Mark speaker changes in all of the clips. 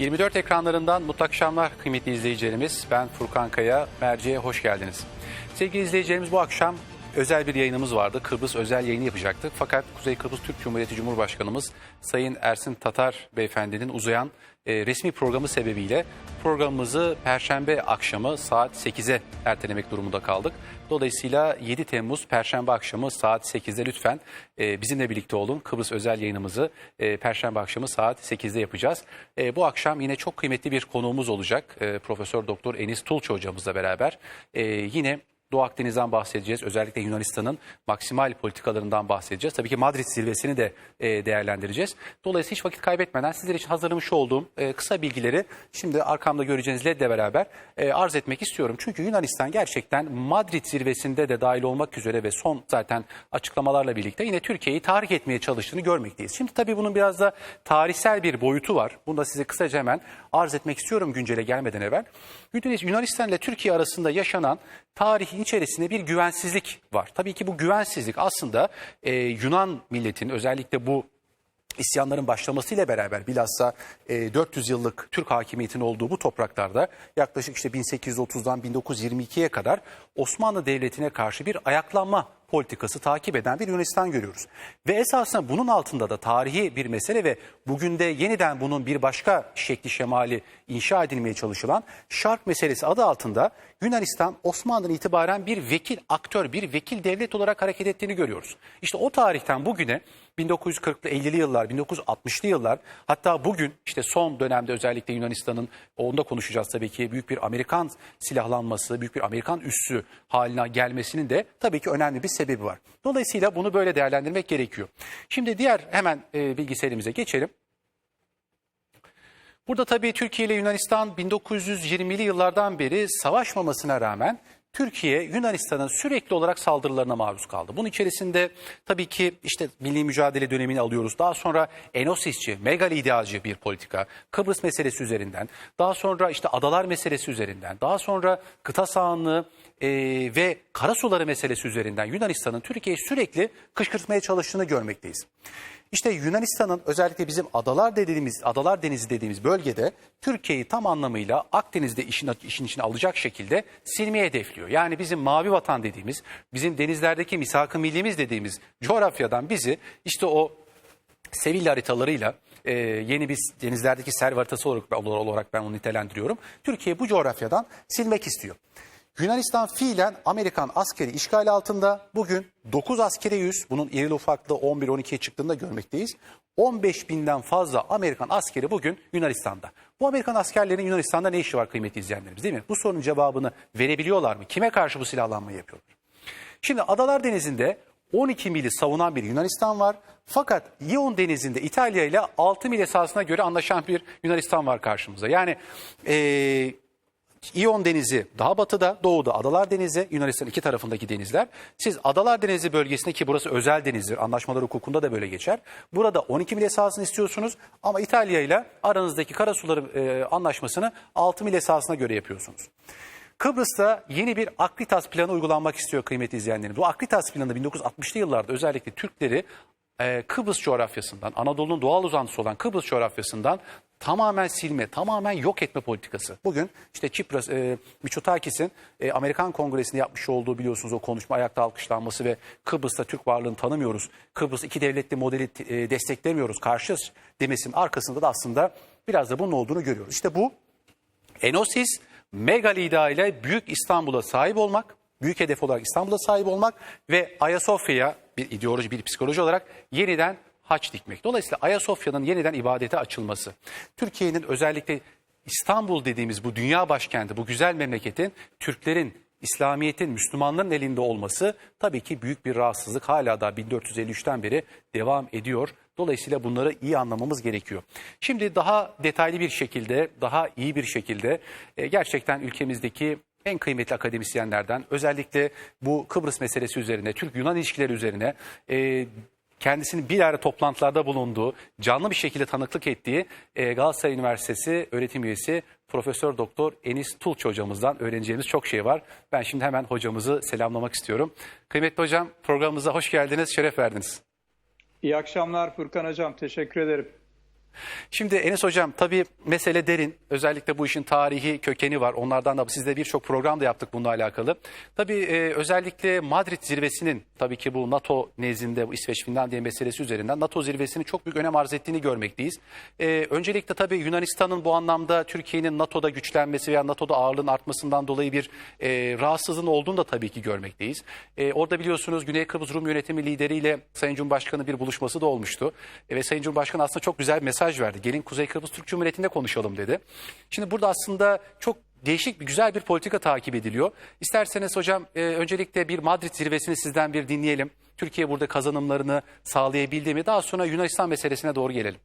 Speaker 1: 24 ekranlarından mutlu akşamlar kıymetli izleyicilerimiz. Ben Furkan Kaya, Merce'ye hoş geldiniz. Sevgili izleyicilerimiz bu akşam özel bir yayınımız vardı. Kıbrıs özel yayını yapacaktık. Fakat Kuzey Kıbrıs Türk Cumhuriyeti Cumhurbaşkanımız Sayın Ersin Tatar Beyefendinin uzayan e, resmi programı sebebiyle programımızı Perşembe akşamı saat 8'e ertelemek durumunda kaldık. Dolayısıyla 7 Temmuz Perşembe akşamı saat 8'de lütfen e, bizimle birlikte olun. Kıbrıs özel yayınımızı e, Perşembe akşamı saat 8'de yapacağız. Bu akşam yine çok kıymetli bir konuğumuz olacak. Profesör Doktor Enis Tulç hocamızla beraber. Yine Doğu Akdeniz'den bahsedeceğiz. Özellikle Yunanistan'ın maksimal politikalarından bahsedeceğiz. Tabii ki Madrid zirvesini de e, değerlendireceğiz. Dolayısıyla hiç vakit kaybetmeden sizler için hazırlamış olduğum e, kısa bilgileri şimdi arkamda göreceğiniz LED'le beraber e, arz etmek istiyorum. Çünkü Yunanistan gerçekten Madrid zirvesinde de dahil olmak üzere ve son zaten açıklamalarla birlikte yine Türkiye'yi tahrik etmeye çalıştığını görmekteyiz. Şimdi tabii bunun biraz da tarihsel bir boyutu var. Bunu da size kısaca hemen arz etmek istiyorum güncele gelmeden evvel. Yunanistan ile Türkiye arasında yaşanan tarihin içerisinde bir güvensizlik var. Tabii ki bu güvensizlik aslında e, Yunan milletinin özellikle bu isyanların başlamasıyla beraber bilhassa e, 400 yıllık Türk hakimiyetinin olduğu bu topraklarda yaklaşık işte 1830'dan 1922'ye kadar Osmanlı Devleti'ne karşı bir ayaklanma politikası takip eden bir Yunanistan görüyoruz. Ve esasında bunun altında da tarihi bir mesele ve bugün de yeniden bunun bir başka şekli şemali inşa edilmeye çalışılan şark meselesi adı altında Yunanistan Osmanlı'dan itibaren bir vekil aktör, bir vekil devlet olarak hareket ettiğini görüyoruz. İşte o tarihten bugüne 1940'lı 50'li yıllar, 1960'lı yıllar hatta bugün işte son dönemde özellikle Yunanistan'ın onda konuşacağız tabii ki büyük bir Amerikan silahlanması, büyük bir Amerikan üssü haline gelmesinin de tabii ki önemli bir sebebi var. Dolayısıyla bunu böyle değerlendirmek gerekiyor. Şimdi diğer hemen e, bilgiselimize geçelim. Burada tabii Türkiye ile Yunanistan 1920'li yıllardan beri savaşmamasına rağmen Türkiye Yunanistan'ın sürekli olarak saldırılarına maruz kaldı. Bunun içerisinde tabii ki işte milli mücadele dönemini alıyoruz. Daha sonra Enosisçi, megali idealci bir politika, Kıbrıs meselesi üzerinden, daha sonra işte adalar meselesi üzerinden, daha sonra kıta sahanlığı e, ve karasuları meselesi üzerinden Yunanistan'ın Türkiye'yi sürekli kışkırtmaya çalıştığını görmekteyiz. İşte Yunanistan'ın özellikle bizim adalar dediğimiz adalar denizi dediğimiz bölgede Türkiye'yi tam anlamıyla Akdeniz'de işin, işin içine alacak şekilde silmeye hedefliyor. Yani bizim mavi vatan dediğimiz, bizim denizlerdeki misak-ı millimiz dediğimiz coğrafyadan bizi işte o Sevilla haritalarıyla e, yeni bir denizlerdeki serv haritası olarak, olarak ben onu nitelendiriyorum. Türkiye bu coğrafyadan silmek istiyor. Yunanistan fiilen Amerikan askeri işgal altında. Bugün 9 askere 100, bunun irili ufaklı 11-12'ye çıktığında görmekteyiz. 15 binden fazla Amerikan askeri bugün Yunanistan'da. Bu Amerikan askerlerin Yunanistan'da ne işi var kıymetli izleyenlerimiz değil mi? Bu sorunun cevabını verebiliyorlar mı? Kime karşı bu silahlanmayı yapıyorlar? Şimdi Adalar Denizi'nde 12 mili savunan bir Yunanistan var. Fakat İyon Denizi'nde İtalya ile 6 mil esasına göre anlaşan bir Yunanistan var karşımıza. Yani ee, İyon Denizi daha batıda, doğuda Adalar Denizi, Yunanistan iki tarafındaki denizler. Siz Adalar Denizi bölgesinde ki burası özel denizdir, anlaşmalar hukukunda da böyle geçer. Burada 12 mil esasını istiyorsunuz ama İtalya ile aranızdaki karasuları e, anlaşmasını 6 mil esasına göre yapıyorsunuz. Kıbrıs'ta yeni bir Akritas planı uygulanmak istiyor kıymetli izleyenlerimiz. Bu Akritas planı 1960'lı yıllarda özellikle Türkleri e, Kıbrıs coğrafyasından, Anadolu'nun doğal uzantısı olan Kıbrıs coğrafyasından tamamen silme, tamamen yok etme politikası. Bugün işte Çipras, e, Mitsotakis'in e, Amerikan Kongresi'nde yapmış olduğu biliyorsunuz o konuşma ayakta alkışlanması ve Kıbrıs'ta Türk varlığını tanımıyoruz. Kıbrıs iki devletli modeli e, desteklemiyoruz, karşıyız demesinin arkasında da aslında biraz da bunun olduğunu görüyoruz. İşte bu Enosis Megalida ile Büyük İstanbul'a sahip olmak, büyük hedef olarak İstanbul'a sahip olmak ve Ayasofya'ya bir ideoloji, bir psikoloji olarak yeniden haç dikmek. Dolayısıyla Ayasofya'nın yeniden ibadete açılması, Türkiye'nin özellikle İstanbul dediğimiz bu dünya başkenti, bu güzel memleketin Türklerin, İslamiyet'in, Müslümanların elinde olması tabii ki büyük bir rahatsızlık hala da 1453'ten beri devam ediyor. Dolayısıyla bunları iyi anlamamız gerekiyor. Şimdi daha detaylı bir şekilde, daha iyi bir şekilde e, gerçekten ülkemizdeki en kıymetli akademisyenlerden özellikle bu Kıbrıs meselesi üzerine, Türk-Yunan ilişkileri üzerine e, kendisinin bir ara toplantılarda bulunduğu, canlı bir şekilde tanıklık ettiği e, Galatasaray Üniversitesi öğretim üyesi Profesör Doktor Enis Tulç hocamızdan öğreneceğimiz çok şey var. Ben şimdi hemen hocamızı selamlamak istiyorum. Kıymetli hocam programımıza hoş geldiniz, şeref verdiniz.
Speaker 2: İyi akşamlar Furkan Hocam. Teşekkür ederim.
Speaker 1: Şimdi Enes Hocam tabii mesele derin. Özellikle bu işin tarihi kökeni var. Onlardan da sizde birçok program da yaptık bununla alakalı. Tabii e, özellikle Madrid zirvesinin tabii ki bu NATO nezdinde bu İsveç Finlandiya meselesi üzerinden NATO zirvesinin çok büyük önem arz ettiğini görmekteyiz. E, öncelikle tabii Yunanistan'ın bu anlamda Türkiye'nin NATO'da güçlenmesi veya NATO'da ağırlığın artmasından dolayı bir e, rahatsızlığın olduğunu da tabii ki görmekteyiz. E, orada biliyorsunuz Güney Kıbrıs Rum yönetimi lideriyle Sayın Cumhurbaşkanı bir buluşması da olmuştu. E, ve Sayın Cumhurbaşkanı aslında çok güzel bir mesaj verdi. Gelin Kuzey Kıbrıs Türk Cumhuriyeti'nde konuşalım dedi. Şimdi burada aslında çok değişik bir güzel bir politika takip ediliyor. İsterseniz hocam e, öncelikle bir Madrid zirvesini sizden bir dinleyelim. Türkiye burada kazanımlarını sağlayabildi mi? Daha sonra Yunanistan meselesine doğru gelelim.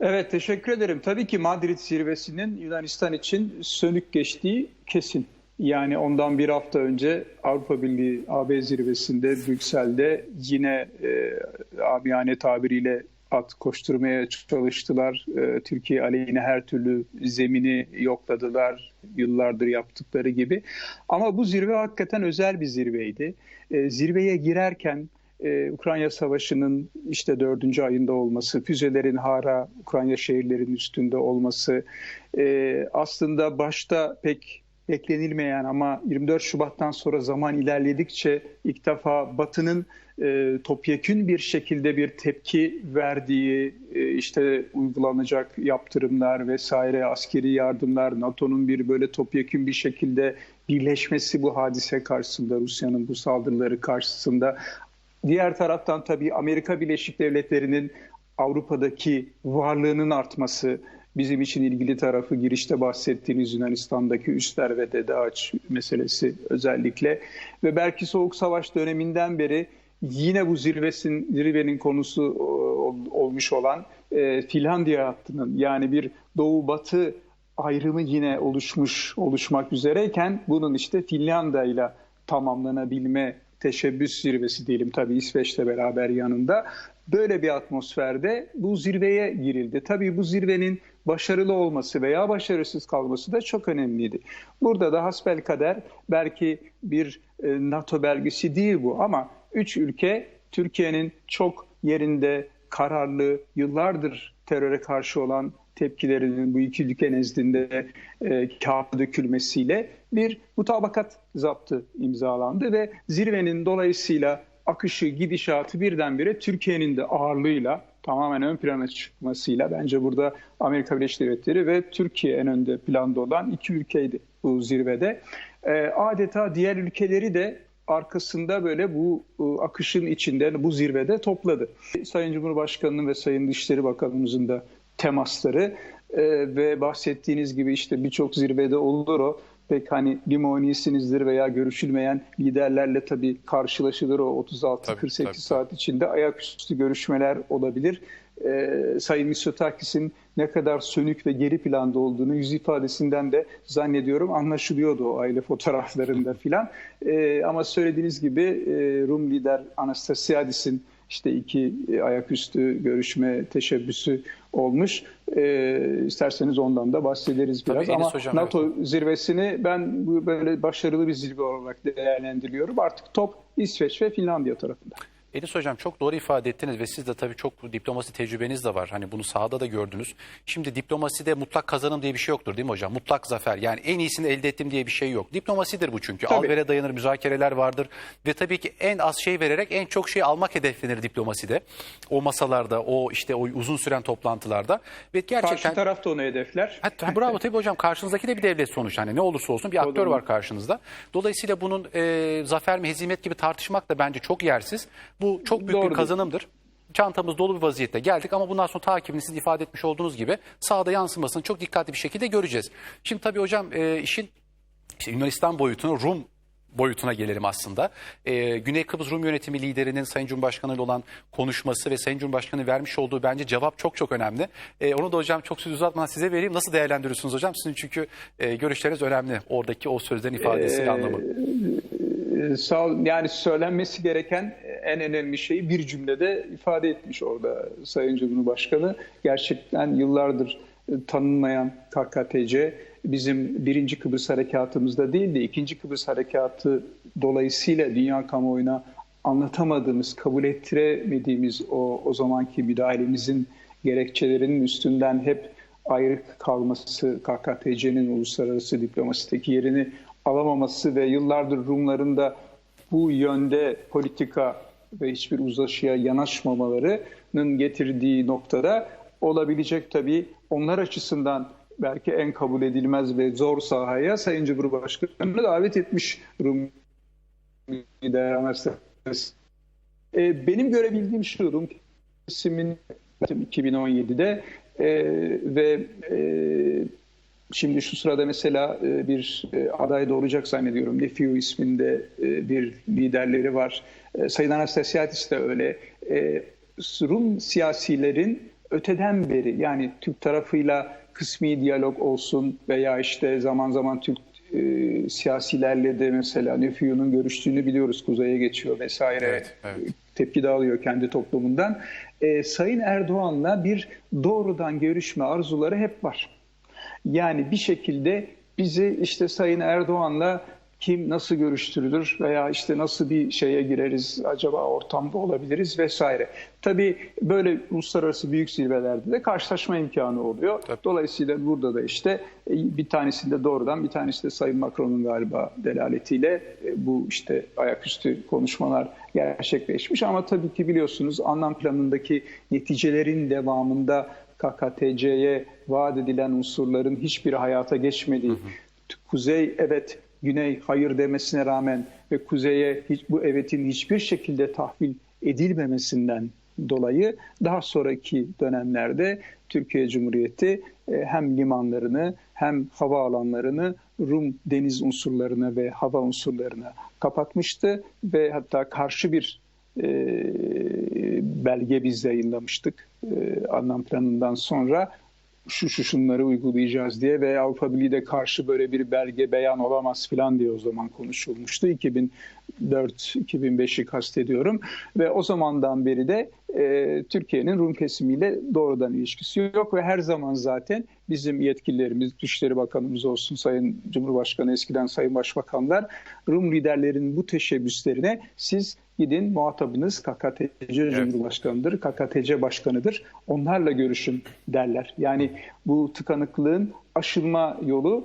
Speaker 2: Evet teşekkür ederim. Tabii ki Madrid zirvesinin Yunanistan için sönük geçtiği kesin. Yani ondan bir hafta önce Avrupa Birliği AB zirvesinde Brüksel'de yine e, amiyane tabiriyle at koşturmaya çalıştılar. E, Türkiye aleyhine her türlü zemini yokladılar yıllardır yaptıkları gibi. Ama bu zirve hakikaten özel bir zirveydi. E, zirveye girerken ee, Ukrayna Savaşı'nın işte dördüncü ayında olması, füzelerin hala Ukrayna şehirlerinin üstünde olması, e, aslında başta pek beklenilmeyen ama 24 Şubat'tan sonra zaman ilerledikçe ilk defa Batı'nın e, topyekün bir şekilde bir tepki verdiği, e, işte uygulanacak yaptırımlar vesaire, askeri yardımlar, NATO'nun bir böyle topyekün bir şekilde birleşmesi bu hadise karşısında, Rusya'nın bu saldırıları karşısında. Diğer taraftan tabii Amerika Birleşik Devletleri'nin Avrupa'daki varlığının artması, bizim için ilgili tarafı girişte bahsettiğiniz Yunanistan'daki üstler ve Dede Ağaç meselesi özellikle. Ve belki Soğuk Savaş döneminden beri yine bu zirvesin, zirvenin konusu olmuş olan e, Finlandiya hattının yani bir doğu-batı ayrımı yine oluşmuş oluşmak üzereyken bunun işte Finlandiya ile tamamlanabilme teşebbüs zirvesi diyelim tabii İsveç'le beraber yanında. Böyle bir atmosferde bu zirveye girildi. Tabii bu zirvenin başarılı olması veya başarısız kalması da çok önemliydi. Burada da hasbel kader belki bir e, NATO belgesi değil bu ama üç ülke Türkiye'nin çok yerinde kararlı, yıllardır teröre karşı olan tepkilerinin bu iki ülke nezdinde e, kağıda dökülmesiyle bir mutabakat zaptı imzalandı ve zirvenin dolayısıyla akışı, gidişatı birdenbire Türkiye'nin de ağırlığıyla tamamen ön plana çıkmasıyla bence burada Amerika Birleşik Devletleri ve Türkiye en önde planda olan iki ülkeydi bu zirvede. E, adeta diğer ülkeleri de arkasında böyle bu e, akışın içinde bu zirvede topladı. Sayın Cumhurbaşkanı'nın ve Sayın Dışişleri Bakanımızın da temasları e, ve bahsettiğiniz gibi işte birçok zirvede olur o pek hani limonisinizdir veya görüşülmeyen liderlerle tabii karşılaşılır o 36-48 saat içinde ayaküstü görüşmeler olabilir. Ee, Sayın Mitsotakis'in ne kadar sönük ve geri planda olduğunu yüz ifadesinden de zannediyorum anlaşılıyordu o aile fotoğraflarında filan. Ee, ama söylediğiniz gibi e, Rum lider Anastasiadis'in işte iki e, ayaküstü görüşme teşebbüsü olmuş. E, isterseniz ondan da bahsederiz biraz.
Speaker 1: Tabii,
Speaker 2: Ama
Speaker 1: hocam,
Speaker 2: NATO
Speaker 1: evet.
Speaker 2: zirvesini ben bu böyle başarılı bir zirve olarak değerlendiriyorum. Artık top İsveç ve Finlandiya tarafında.
Speaker 1: Enis Hocam çok doğru ifade ettiniz ve siz de tabii çok diplomasi tecrübeniz de var. Hani bunu sahada da gördünüz. Şimdi diplomaside mutlak kazanım diye bir şey yoktur değil mi hocam? Mutlak zafer yani en iyisini elde ettim diye bir şey yok. Diplomasidir bu çünkü.
Speaker 2: Tabii.
Speaker 1: Al vere dayanır müzakereler vardır. Ve tabii ki en az şey vererek en çok şey almak hedeflenir diplomaside. O masalarda o işte o uzun süren toplantılarda. Ve gerçekten...
Speaker 2: Karşı taraf da onu hedefler.
Speaker 1: Hatta, bravo tabii hocam karşınızdaki de bir devlet sonuç. Hani ne olursa olsun bir aktör var karşınızda. Dolayısıyla bunun e, zafer mi hizmet gibi tartışmak da bence çok yersiz. Bu çok büyük bir
Speaker 2: Doğrudur.
Speaker 1: kazanımdır. Çantamız dolu bir vaziyette geldik ama bundan sonra takibini siz ifade etmiş olduğunuz gibi sahada yansımasını çok dikkatli bir şekilde göreceğiz. Şimdi tabii hocam e, işin işte Yunanistan boyutunu Rum boyutuna gelelim aslında. Ee, Güney Kıbrıs Rum yönetimi liderinin Sayın Cumhurbaşkanı ile olan konuşması ve Sayın Cumhurbaşkanı vermiş olduğu bence cevap çok çok önemli. Ee, onu da hocam çok söz uzatmadan size vereyim. Nasıl değerlendiriyorsunuz hocam? Sizin çünkü e, görüşleriniz önemli. Oradaki o sözlerin ifadesi
Speaker 2: Ee,
Speaker 1: anlamı.
Speaker 2: Ee, sağ ol- yani söylenmesi gereken en önemli şeyi bir cümlede ifade etmiş orada Sayın Cumhurbaşkanı. Gerçekten yıllardır e, tanınmayan KKTC bizim birinci Kıbrıs harekatımızda değil de ikinci Kıbrıs harekatı dolayısıyla dünya kamuoyuna anlatamadığımız, kabul ettiremediğimiz o, o zamanki müdahalemizin gerekçelerinin üstünden hep ayrı kalması, KKTC'nin uluslararası diplomasideki yerini alamaması ve yıllardır Rumların da bu yönde politika ve hiçbir uzlaşıya yanaşmamalarının getirdiği noktada olabilecek tabii onlar açısından belki en kabul edilmez ve zor sahaya Sayın Cumhurbaşkanı'nı davet etmiş Rum lider Anastas. E, benim görebildiğim şu Rum kesimin 2017'de e, ve e, şimdi şu sırada mesela e, bir e, aday da olacak zannediyorum. Nefiu isminde e, bir liderleri var. Sayın Anastasiadis de öyle. Rum siyasilerin öteden beri yani Türk tarafıyla kısmi diyalog olsun veya işte zaman zaman Türk e, siyasilerle de mesela Nefiu'nun görüştüğünü biliyoruz. Kuzeye geçiyor vesaire.
Speaker 1: Evet, evet.
Speaker 2: Tepki dağılıyor kendi toplumundan. E, Sayın Erdoğan'la bir doğrudan görüşme arzuları hep var. Yani bir şekilde bizi işte Sayın Erdoğan'la kim nasıl görüştürülür veya işte nasıl bir şeye gireriz acaba ortamda olabiliriz vesaire. Tabii böyle uluslararası büyük zirvelerde de karşılaşma imkanı oluyor.
Speaker 1: Tabii.
Speaker 2: Dolayısıyla burada da işte e, bir tanesinde doğrudan bir tanesi de Sayın Macron'un galiba delaletiyle e, bu işte ayaküstü konuşmalar gerçekleşmiş. Ama tabii ki biliyorsunuz anlam planındaki neticelerin devamında KKTC'ye vaat edilen unsurların hiçbiri hayata geçmediği, Kuzey evet Güney hayır demesine rağmen ve Kuzey'e hiç, bu evetin hiçbir şekilde tahvil edilmemesinden dolayı daha sonraki dönemlerde Türkiye Cumhuriyeti e, hem limanlarını hem hava alanlarını Rum deniz unsurlarına ve hava unsurlarına kapatmıştı ve hatta karşı bir e, belge biz yayınlamıştık e, anlam planından sonra şu şu şunları uygulayacağız diye ve Avrupa Birliği de karşı böyle bir belge beyan olamaz falan diye o zaman konuşulmuştu. 2004-2005'i kastediyorum ve o zamandan beri de e, Türkiye'nin Rum kesimiyle doğrudan ilişkisi yok ve her zaman zaten bizim yetkililerimiz, Dışişleri Bakanımız olsun, Sayın Cumhurbaşkanı, eskiden Sayın Başbakanlar Rum liderlerin bu teşebbüslerine siz gidin muhatabınız KKTC Cumhurbaşkanı'dır, KKTC Başkanı'dır. Onlarla görüşün derler. Yani bu tıkanıklığın aşılma yolu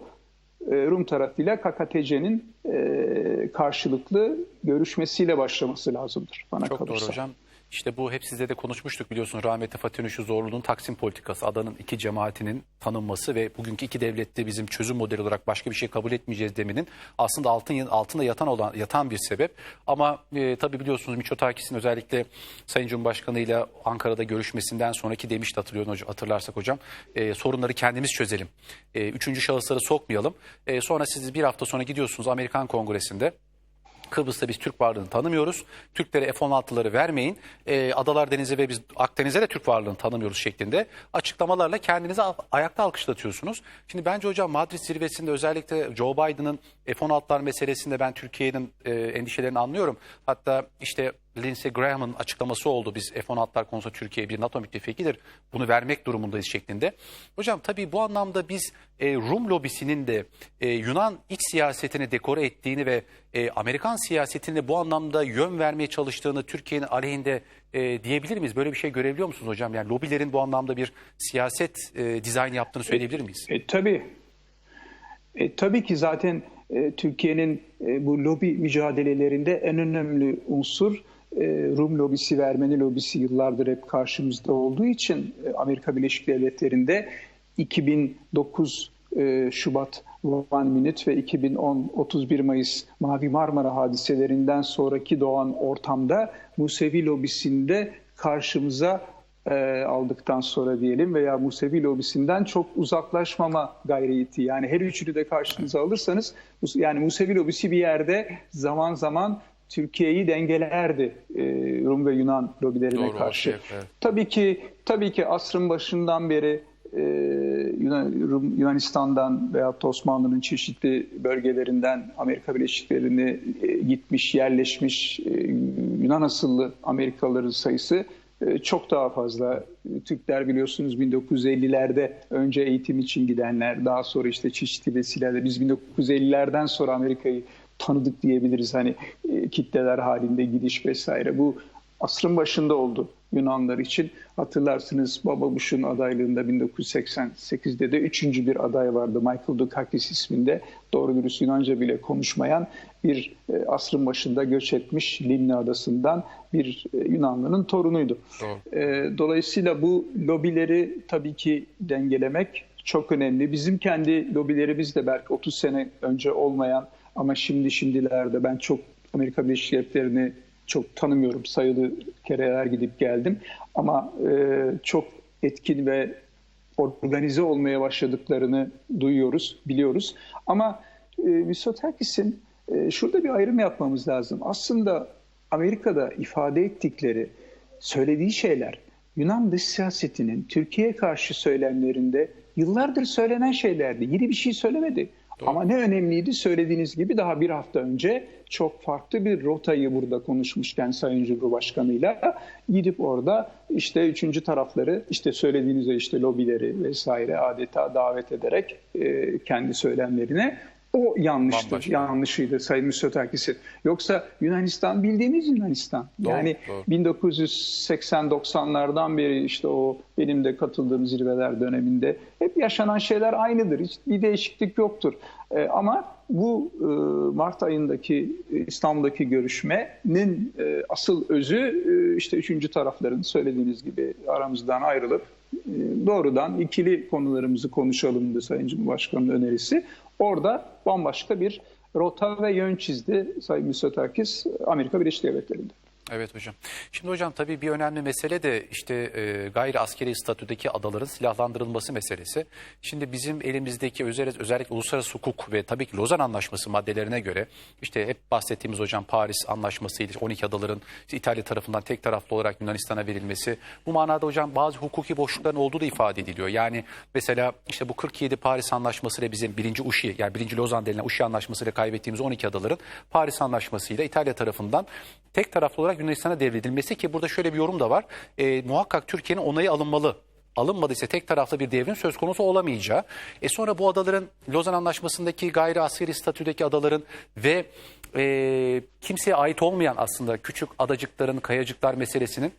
Speaker 2: e, Rum tarafıyla KKTC'nin e, karşılıklı görüşmesiyle başlaması lazımdır bana
Speaker 1: Çok
Speaker 2: kalırsa.
Speaker 1: doğru hocam. İşte bu hep sizle de konuşmuştuk biliyorsunuz rahmetli Fatih Ünüşü Zorlu'nun Taksim politikası, adanın iki cemaatinin tanınması ve bugünkü iki devlette bizim çözüm modeli olarak başka bir şey kabul etmeyeceğiz deminin aslında altın altında yatan olan yatan bir sebep. Ama e, tabii biliyorsunuz Miçotakis'in özellikle Sayın Cumhurbaşkanı ile Ankara'da görüşmesinden sonraki demişti hatırlıyor hatırlarsak hocam. E, sorunları kendimiz çözelim. E, üçüncü şahısları sokmayalım. E, sonra siz bir hafta sonra gidiyorsunuz Amerikan Kongresi'nde. Kıbrıs'ta biz Türk varlığını tanımıyoruz. Türklere F-16'ları vermeyin. Ee, Adalar Denizi ve biz Akdeniz'e de Türk varlığını tanımıyoruz şeklinde açıklamalarla kendinizi ayakta alkışlatıyorsunuz. Şimdi bence hocam Madrid zirvesinde özellikle Joe Biden'ın F-16'lar meselesinde ben Türkiye'nin e, endişelerini anlıyorum. Hatta işte Lindsey Graham'ın açıklaması oldu. Biz F-16'lar konusunda Türkiye bir NATO müttefikidir. Bunu vermek durumundayız şeklinde. Hocam tabii bu anlamda biz e, Rum lobisinin de e, Yunan iç siyasetini dekore ettiğini ve e, Amerikan siyasetine bu anlamda yön vermeye çalıştığını Türkiye'nin aleyhinde e, diyebilir miyiz? Böyle bir şey görebiliyor musunuz hocam? Yani lobilerin bu anlamda bir siyaset e, dizayn yaptığını söyleyebilir miyiz?
Speaker 2: E, tabii. E, tabii ki zaten e, Türkiye'nin e, bu lobi mücadelelerinde en önemli unsur e, Rum lobisi Ermeni lobisi yıllardır hep karşımızda olduğu için e, Amerika Birleşik Devletleri'nde 2009 e, Şubat One Minute ve 2010 31 Mayıs Mavi Marmara hadiselerinden sonraki doğan ortamda Musevi lobisinde karşımıza e, aldıktan sonra diyelim veya Musevi lobisinden çok uzaklaşmama gayreti. Yani her üçünü de karşınıza alırsanız yani Musevi lobisi bir yerde zaman zaman Türkiye'yi dengelerdi e, Rum ve Yunan lobilerine
Speaker 1: Doğru,
Speaker 2: karşı.
Speaker 1: Aşif, evet.
Speaker 2: Tabii ki tabii ki asrın başından beri e, Yunan, Rum- Yunanistan'dan veya Osmanlı'nın çeşitli bölgelerinden Amerika Birleşik Devletleri'ne e, gitmiş, yerleşmiş e, Yunan asıllı Amerikalıların sayısı e, çok daha fazla. Türkler biliyorsunuz 1950'lerde önce eğitim için gidenler, daha sonra işte çeşitli vesilelerle biz 1950'lerden sonra Amerika'yı tanıdık diyebiliriz. Hani e, kitleler halinde gidiş vesaire. Bu asrın başında oldu Yunanlar için. Hatırlarsınız Baba Bush'un adaylığında 1988'de de üçüncü bir aday vardı. Michael Dukakis isminde doğru dürüst Yunanca bile konuşmayan bir e, asrın başında göç etmiş Limni Adası'ndan bir e, Yunanlı'nın torunuydu. E, dolayısıyla bu lobileri tabii ki dengelemek çok önemli. Bizim kendi lobilerimiz de belki 30 sene önce olmayan ama şimdi şimdilerde ben çok Amerika Birleşik Devletleri'ni çok tanımıyorum. Sayılı kereler gidip geldim. Ama e, çok etkin ve organize olmaya başladıklarını duyuyoruz, biliyoruz. Ama e, Mitsotakis'in e, şurada bir ayrım yapmamız lazım. Aslında Amerika'da ifade ettikleri, söylediği şeyler Yunan dış siyasetinin Türkiye'ye karşı söylemlerinde yıllardır söylenen şeylerdi. Yeni bir şey söylemedi. Ama ne önemliydi? Söylediğiniz gibi daha bir hafta önce çok farklı bir rotayı burada konuşmuşken Sayın Cumhurbaşkanı'yla gidip orada işte üçüncü tarafları işte söylediğinizde işte lobileri vesaire adeta davet ederek e, kendi söylemlerine o yanlıştı.
Speaker 1: Bambaşka.
Speaker 2: Yanlışıydı Sayın Mitsotakis'in. Yoksa Yunanistan bildiğimiz Yunanistan.
Speaker 1: Doğru,
Speaker 2: yani
Speaker 1: doğru.
Speaker 2: 1980-90'lardan beri işte o benim de katıldığım zirveler döneminde hep yaşanan şeyler aynıdır. Hiç bir değişiklik yoktur. Ee, ama bu e, Mart ayındaki e, İstanbul'daki görüşmenin e, asıl özü e, işte üçüncü tarafların söylediğiniz gibi aramızdan ayrılıp e, doğrudan ikili konularımızı konuşalımdı Sayın Cumhurbaşkanı'nın önerisi. Orada bambaşka bir rota ve yön çizdi Sayın Mitsotakis Amerika Birleşik Devletleri'nde.
Speaker 1: Evet hocam. Şimdi hocam tabii bir önemli mesele de işte e, gayri askeri statüdeki adaların silahlandırılması meselesi. Şimdi bizim elimizdeki özellikle, özellikle uluslararası hukuk ve tabii ki Lozan Anlaşması maddelerine göre işte hep bahsettiğimiz hocam Paris Anlaşması'ydı. 12 adaların işte İtalya tarafından tek taraflı olarak Yunanistan'a verilmesi. Bu manada hocam bazı hukuki boşlukların olduğu da ifade ediliyor. Yani mesela işte bu 47 Paris Anlaşması ile bizim birinci Uşi yani birinci Lozan denilen Uşi Anlaşması ile kaybettiğimiz 12 adaların Paris Anlaşması ile İtalya tarafından tek taraflı olarak Yunanistan'a devredilmesi ki burada şöyle bir yorum da var. E, muhakkak Türkiye'nin onayı alınmalı. Alınmadıysa tek taraflı bir devrim söz konusu olamayacağı. E sonra bu adaların Lozan Anlaşması'ndaki gayri askeri statüdeki adaların ve e, kimseye ait olmayan aslında küçük adacıkların, kayacıklar meselesinin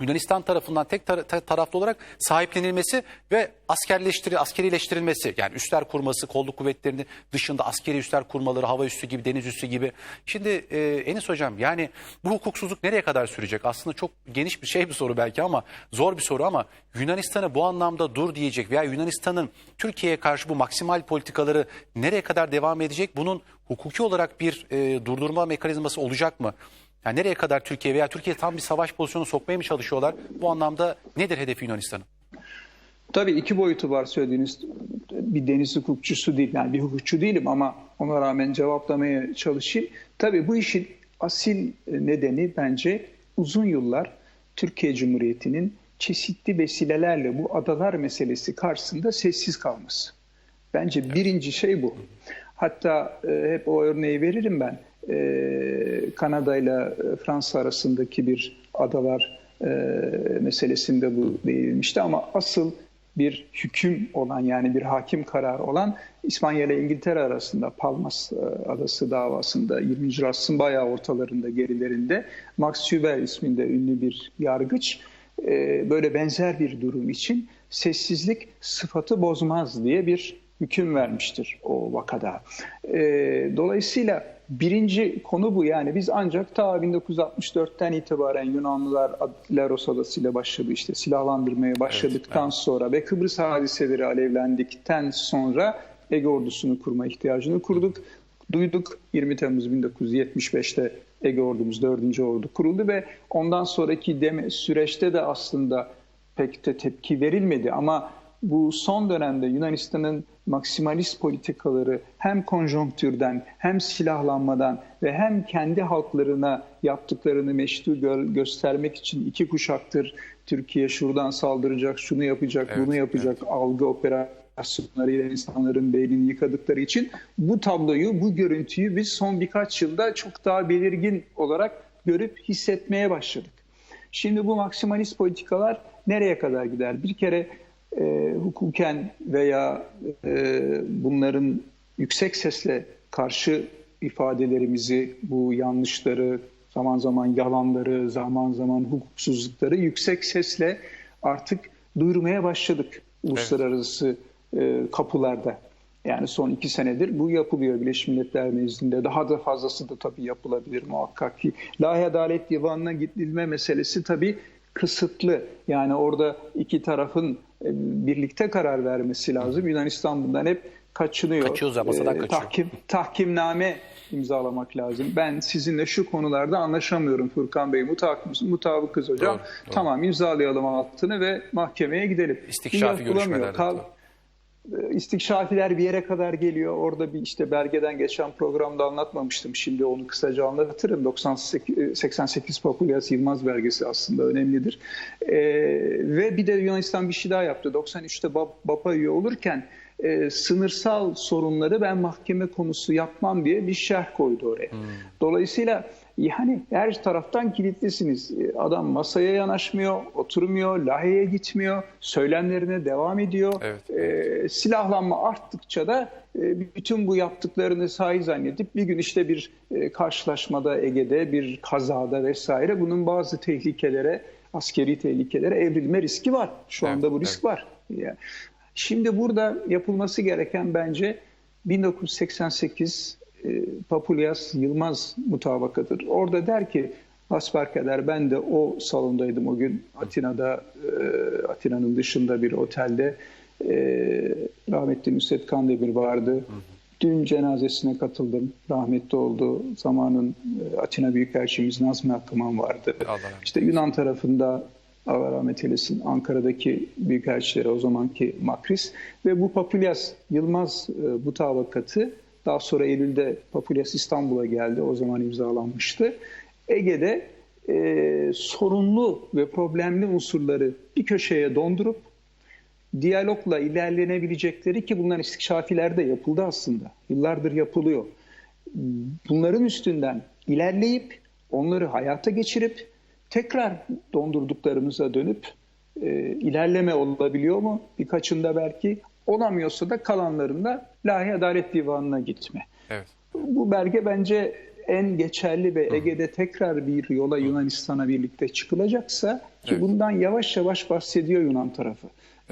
Speaker 1: Yunanistan tarafından tek tar- ta- taraflı olarak sahiplenilmesi ve askerleştiri, askerileştirilmesi yani üsler kurması, kolluk kuvvetlerinin dışında askeri üsler kurmaları, hava üssü gibi, deniz üssü gibi. Şimdi e, Enis Hocam yani bu hukuksuzluk nereye kadar sürecek? Aslında çok geniş bir şey bir soru belki ama zor bir soru ama Yunanistan'a bu anlamda dur diyecek veya Yunanistan'ın Türkiye'ye karşı bu maksimal politikaları nereye kadar devam edecek? Bunun hukuki olarak bir e, durdurma mekanizması olacak mı? Yani nereye kadar Türkiye veya Türkiye tam bir savaş pozisyonu sokmaya mı çalışıyorlar? Bu anlamda nedir hedefi Yunanistan'ın?
Speaker 2: Tabii iki boyutu var söylediğiniz. Bir deniz hukukçusu değil, yani bir hukukçu değilim ama ona rağmen cevaplamaya çalışayım. Tabii bu işin asil nedeni bence uzun yıllar Türkiye Cumhuriyeti'nin çeşitli vesilelerle bu adalar meselesi karşısında sessiz kalması. Bence birinci şey bu. Hatta e, hep o örneği veririm ben. E, Kanada ile e, Fransa arasındaki bir adalar meselesinde bu değinilmişti ama asıl bir hüküm olan yani bir hakim kararı olan İspanya ile İngiltere arasında Palmas Adası davasında 20. asrın bayağı ortalarında gerilerinde Max Schubert isminde ünlü bir yargıç böyle benzer bir durum için sessizlik sıfatı bozmaz diye bir hüküm vermiştir o vakada. E, dolayısıyla birinci konu bu yani biz ancak ta 1964'ten itibaren Yunanlılar Leros Adası ile başladı işte silahlandırmaya başladıktan
Speaker 1: evet.
Speaker 2: sonra ve Kıbrıs hadiseleri alevlendikten sonra Ege ordusunu kurma ihtiyacını kurduk. Duyduk 20 Temmuz 1975'te Ege ordumuz 4. ordu kuruldu ve ondan sonraki deme, süreçte de aslında pek de tepki verilmedi ama bu son dönemde Yunanistan'ın maksimalist politikaları hem konjonktürden hem silahlanmadan ve hem kendi halklarına yaptıklarını meşru gö- göstermek için iki kuşaktır Türkiye şuradan saldıracak, şunu yapacak,
Speaker 1: Evet,
Speaker 2: bunu yapacak algı operasyonlarıyla insanların beynini yıkadıkları için bu tabloyu, bu görüntüyü biz son birkaç yılda çok daha belirgin olarak görüp hissetmeye başladık. Şimdi bu maksimalist politikalar nereye kadar gider? Bir kere e, hukuken veya e, bunların yüksek sesle karşı ifadelerimizi, bu yanlışları, zaman zaman yalanları, zaman zaman hukuksuzlukları yüksek sesle artık duyurmaya başladık uluslararası e, kapılarda. Yani son iki senedir bu yapılıyor Birleşmiş Milletler nezdinde. Daha da fazlası da tabii yapılabilir muhakkak ki. Lahi Adalet Divanı'na gidilme meselesi tabii kısıtlı. Yani orada iki tarafın e, birlikte karar vermesi lazım. Yunanistan bundan hep kaçınıyor.
Speaker 1: Kaçıyor zaten, masadan
Speaker 2: Ee,
Speaker 1: kaçıyor.
Speaker 2: tahkim, tahkimname imzalamak lazım. Ben sizinle şu konularda anlaşamıyorum Furkan Bey. Mutabık, mutabıkız hocam.
Speaker 1: Doğru, doğru.
Speaker 2: Tamam imzalayalım altını ve mahkemeye gidelim.
Speaker 1: İstikşafi görüşmelerde,
Speaker 2: Kal- e, istikşafiler bir yere kadar geliyor. Orada bir işte belgeden geçen programda anlatmamıştım. Şimdi onu kısaca anlatırım. 98, e, 88 Populyas Yılmaz belgesi aslında önemlidir. E, ve bir de Yunanistan bir şey daha yaptı. 93'te Bap- BAP'a üye olurken e, sınırsal sorunları ben mahkeme konusu yapmam diye bir şerh koydu oraya. Dolayısıyla yani her taraftan kilitlisiniz. E, Adam masaya yanaşmıyor, oturmuyor, laheye gitmiyor, söylemlerine devam ediyor.
Speaker 1: Evet,
Speaker 2: E, silahlanma arttıkça da e, bütün bu yaptıklarını sahi zannedip bir gün işte bir e, karşılaşmada Ege'de bir kazada vesaire bunun bazı tehlikelere askeri tehlikelere evrilme riski var. Şu
Speaker 1: Evet,
Speaker 2: anda bu risk var. Ya. Şimdi burada yapılması gereken bence 1988 e, Papulyas Yılmaz mutabakatıdır. Orada der ki hasbelkader ben de o salondaydım o gün Atina'da e, Atina'nın dışında bir otelde e, rahmetli Nusret Kandemir vardı. Dün cenazesine katıldım. Rahmetli oldu. Zamanın e, Atina Büyükelçimiz Nazmi Akıman vardı.
Speaker 1: Allah
Speaker 2: İşte Yunan tarafında Allah rahmet eylesin Ankara'daki büyükelçileri o zamanki Makris ve bu Papulyas Yılmaz e, mutabakatı daha sonra Eylül'de Papulyas İstanbul'a geldi. O zaman imzalanmıştı. Ege'de e, sorunlu ve problemli unsurları bir köşeye dondurup diyalogla ilerlenebilecekleri ki bunlar istikşafilerde yapıldı aslında. Yıllardır yapılıyor. Bunların üstünden ilerleyip onları hayata geçirip tekrar dondurduklarımıza dönüp e, ilerleme olabiliyor mu? Birkaçında belki olamıyorsa da kalanlarında Lahi Adalet Divanı'na gitme.
Speaker 1: Evet.
Speaker 2: Bu belge bence en geçerli ve Ege'de tekrar bir yola Yunanistan'a birlikte çıkılacaksa ki
Speaker 1: Evet.
Speaker 2: bundan yavaş yavaş bahsediyor Yunan tarafı.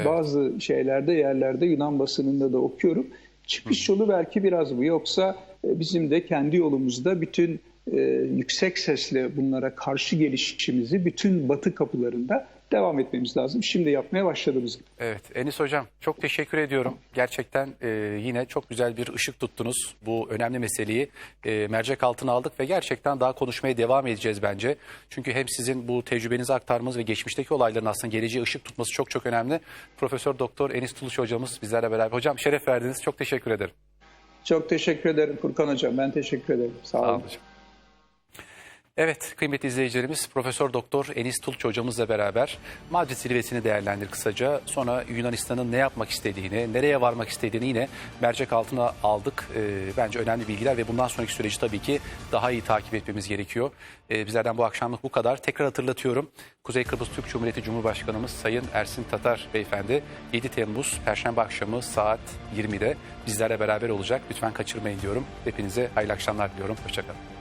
Speaker 2: Bazı şeylerde yerlerde Yunan basınında da okuyorum. Çıkış yolu belki biraz bu. Yoksa e, bizim de kendi yolumuzda bütün e, yüksek sesle bunlara karşı gelişimizi bütün batı kapılarında devam etmemiz lazım. Şimdi yapmaya başladığımız gibi.
Speaker 1: Evet Enis Hocam çok teşekkür ediyorum. Gerçekten e, yine çok güzel bir ışık tuttunuz. Bu önemli meseleyi e, mercek altına aldık ve gerçekten daha konuşmaya devam edeceğiz bence. Çünkü hem sizin bu tecrübenizi aktarmanız ve geçmişteki olayların aslında geleceğe ışık tutması çok çok önemli. Profesör Doktor Enis Tuluş hocamız bizlerle beraber. Hocam şeref verdiniz. Çok teşekkür ederim.
Speaker 2: Çok teşekkür ederim Furkan Hocam. Ben teşekkür ederim. Sağ olun.
Speaker 1: Sağ olun hocam. Evet kıymetli izleyicilerimiz Profesör Doktor Enis Tulç hocamızla beraber Madrid zirvesini değerlendir kısaca. Sonra Yunanistan'ın ne yapmak istediğini, nereye varmak istediğini yine mercek altına aldık. Ee, bence önemli bilgiler ve bundan sonraki süreci tabii ki daha iyi takip etmemiz gerekiyor. Ee, bizlerden bu akşamlık bu kadar. Tekrar hatırlatıyorum. Kuzey Kıbrıs Türk Cumhuriyeti Cumhurbaşkanımız Sayın Ersin Tatar Beyefendi 7 Temmuz Perşembe akşamı saat 20'de bizlerle beraber olacak. Lütfen kaçırmayın diyorum. Hepinize hayırlı akşamlar diliyorum. Hoşçakalın.